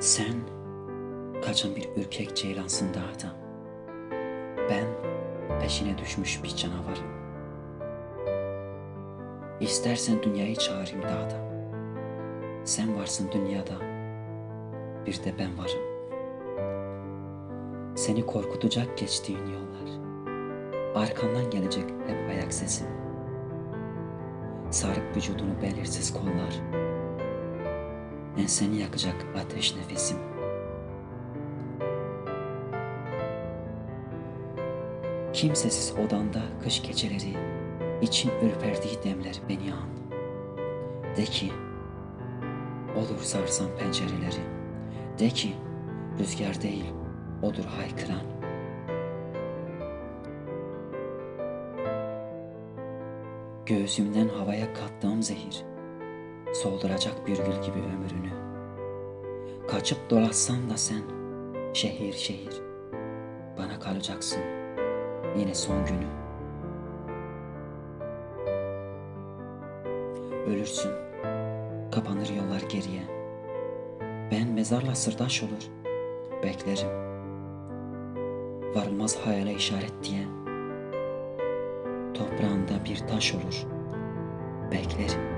Sen kaçan bir ürkek ceylansın dağda. Ben peşine düşmüş bir canavarım. İstersen dünyayı çağırayım dağda. Sen varsın dünyada, bir de ben varım. Seni korkutacak geçtiğin yollar. Arkandan gelecek hep ayak sesim. Sarıp vücudunu belirsiz kollar. Enseni yakacak ateş nefesim. Kimsesiz odanda kış geceleri, için ürperdiği demler beni an. De ki, olur sarsan pencereleri. De ki, rüzgar değil, odur haykıran. Göğsümden havaya kattığım zehir, solduracak bir gül gibi ömrünü. Kaçıp dolaşsan da sen, şehir şehir, bana kalacaksın yine son günü. Ölürsün, kapanır yollar geriye. Ben mezarla sırdaş olur, beklerim. Varılmaz hayale işaret diye. Toprağında bir taş olur, beklerim.